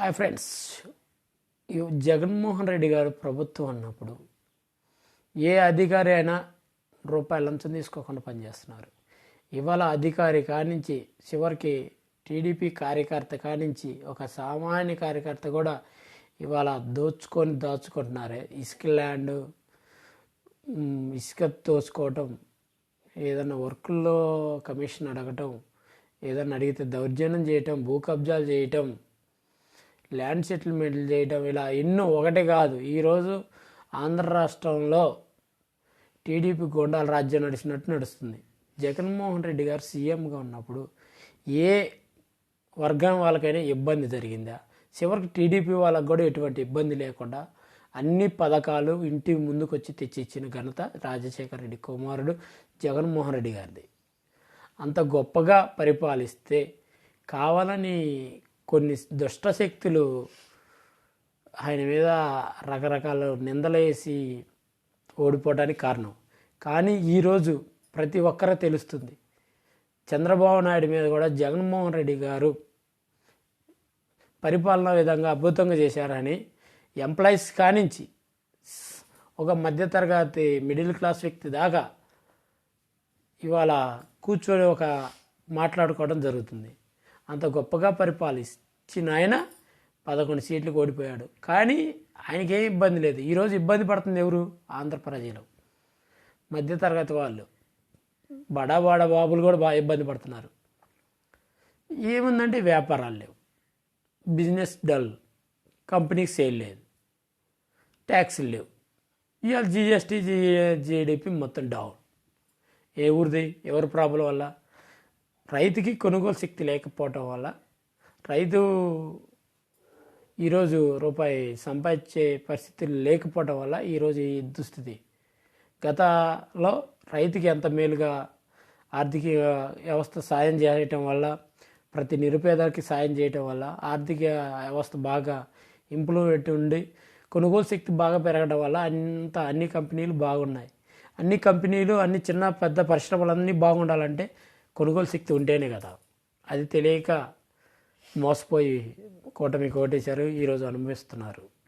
Hi friends ఈ జగన్మోహన్ రెడ్డి గారు ప్రభుత్వం అన్నప్పుడు ఏ అధికారి అయినా రూపాయలు లంచం తీసుకోకుండా పనిచేస్తున్నారు. ఇవాళ అధికారి కానించి చివరికి టీడీపీ కార్యకర్త కానించి ఒక సామాన్య కార్యకర్త కూడా ఇవాళ దోచుకొని దాచుకుంటున్నారే. ఇసుక ల్యాండ్ ఇసుక దోచుకోవటం ఏదైనా వర్క్లో కమిషన్ అడగటం ఏదైనా అడిగితే దౌర్జన్యం చేయటం భూ కబ్జాలు చేయటం ల్యాండ్ సెటిల్మెంట్లు చేయటం ఇలా ఎన్నో ఒకటే కాదు. ఈరోజు ఆంధ్ర రాష్ట్రంలో టీడీపీ గోండాల రాజ్యం నడిచినట్టు నడుస్తుంది. జగన్మోహన్ రెడ్డి గారు సీఎంగా ఉన్నప్పుడు ఏ వర్గం వాళ్ళకైనా ఇబ్బంది జరిగిందా? చివరికి టీడీపీ వాళ్ళకు కూడా ఎటువంటి ఇబ్బంది లేకుండా అన్ని పథకాలు ఇంటి ముందుకు వచ్చి తెచ్చి ఇచ్చిన ఘనత రాజశేఖర రెడ్డి కుమారుడు జగన్మోహన్ రెడ్డి గారిది. అంత గొప్పగా పరిపాలిస్తే కావాలని కొన్ని దుష్ట శక్తులు ఆయన మీద రకరకాల నిందలేసి ఓడిపోవడానికి కారణం. కానీ ఈరోజు ప్రతి ఒక్కరూ తెలుస్తుంది. చంద్రబాబు నాయుడు మీద కూడా జగన్మోహన్ రెడ్డి గారు పరిపాలనా విధంగా అద్భుతంగా చేశారని ఎంప్లాయీస్ కానించి ఒక మధ్యతరగతి మిడిల్ క్లాస్ వ్యక్తి దాకా ఇవాళ కూర్చొని ఒక మాట్లాడుకోవడం జరుగుతుంది. అంత గొప్పగా పరిపాలించిన ఆయన పదకొండు సీట్లు ఓడిపోయాడు కానీ ఆయనకేం ఇబ్బంది లేదు ఈరోజు ఇబ్బంది పడుతుంది ఎవరు ఆంధ్ర ప్రజలు మధ్యతరగతి వాళ్ళు బడా బడా బాబులు కూడా బాగా ఇబ్బంది పడుతున్నారు ఏముందంటే వ్యాపారాలు లేవు బిజినెస్ డల్ కంపెనీకి సేల్ లేదు ట్యాక్సులు లేవు ఇవాళ జిఎస్టీ జిడిపి మొత్తం డౌన్ ఏ ఊరిది ఎవరి ప్రాబ్లం వల్ల రైతుకి కొనుగోలు శక్తి లేకపోవటం వల్ల రైతు ఈరోజు రూపాయి సంపాదించే పరిస్థితులు లేకపోవటం వల్ల ఈరోజు ఈ దుస్థితి. గతలో రైతుకి ఎంత మేలుగా ఆర్థిక వ్యవస్థ సాయం చేయటం వల్ల ప్రతి నిరుపేదకి సాయం చేయటం వల్ల ఆర్థిక వ్యవస్థ బాగా ఇంప్రూవ్మెంట్ ఉండి కొనుగోలు శక్తి బాగా పెరగడం వల్ల అంత అన్ని కంపెనీలు బాగున్నాయి. అన్ని కంపెనీలు అన్ని చిన్న పెద్ద పరిశ్రమలన్నీ బాగుండాలంటే కొనుగోలు శక్తి ఉంటేనే కదా. అది తెలియక మోసపోయి కూటమి కోటేశారు ఈరోజు అనుభవిస్తున్నారు.